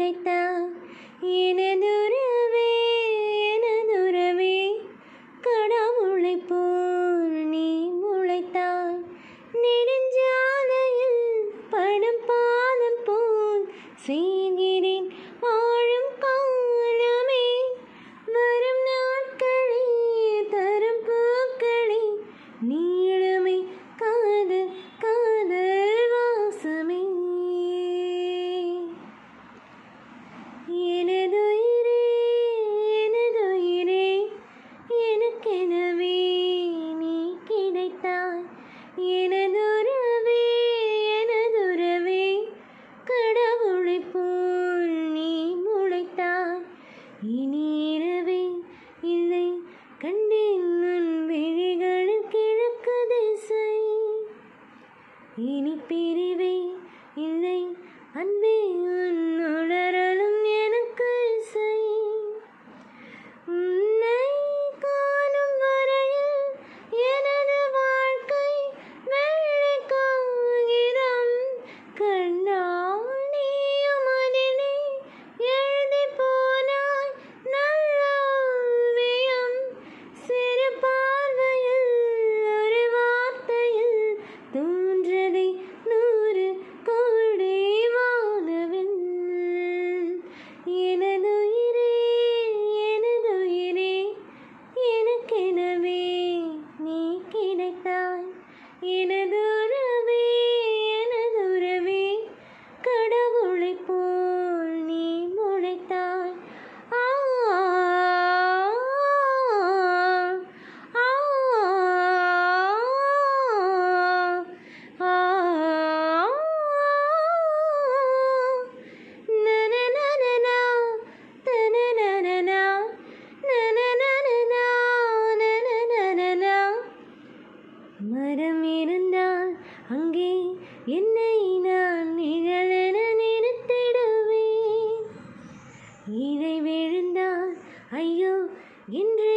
நினைத்த போல் நீ முளைத்தாய். இனி இரவே இல்லை. கண்டேன் நான் விழிகளின் கிழக்கு திசை. இனி பிரிவே இல்லை. அன்பே ஐயோ என்றே